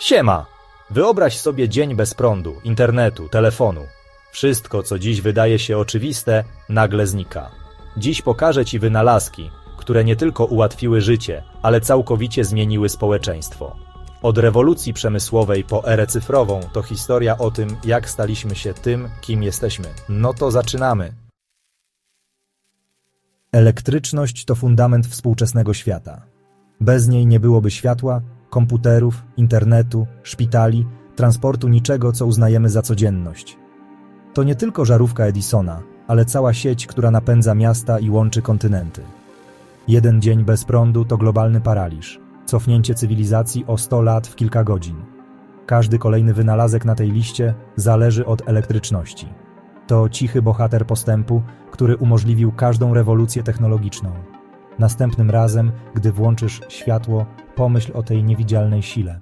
Siema! Wyobraź sobie dzień bez prądu, internetu, telefonu. Wszystko, co dziś wydaje się oczywiste, nagle znika. Dziś pokażę Ci wynalazki, które nie tylko ułatwiły życie, ale całkowicie zmieniły społeczeństwo. Od rewolucji przemysłowej po erę cyfrową to historia o tym, jak staliśmy się tym, kim jesteśmy. No to zaczynamy. Elektryczność to fundament współczesnego świata. Bez niej nie byłoby światła, komputerów, internetu, szpitali, transportu niczego, co uznajemy za codzienność. To nie tylko żarówka Edisona, ale cała sieć, która napędza miasta i łączy kontynenty. Jeden dzień bez prądu to globalny paraliż, cofnięcie cywilizacji o 100 lat w kilka godzin. Każdy kolejny wynalazek na tej liście zależy od elektryczności. To cichy bohater postępu, który umożliwił każdą rewolucję technologiczną. Następnym razem, gdy włączysz światło, pomyśl o tej niewidzialnej sile.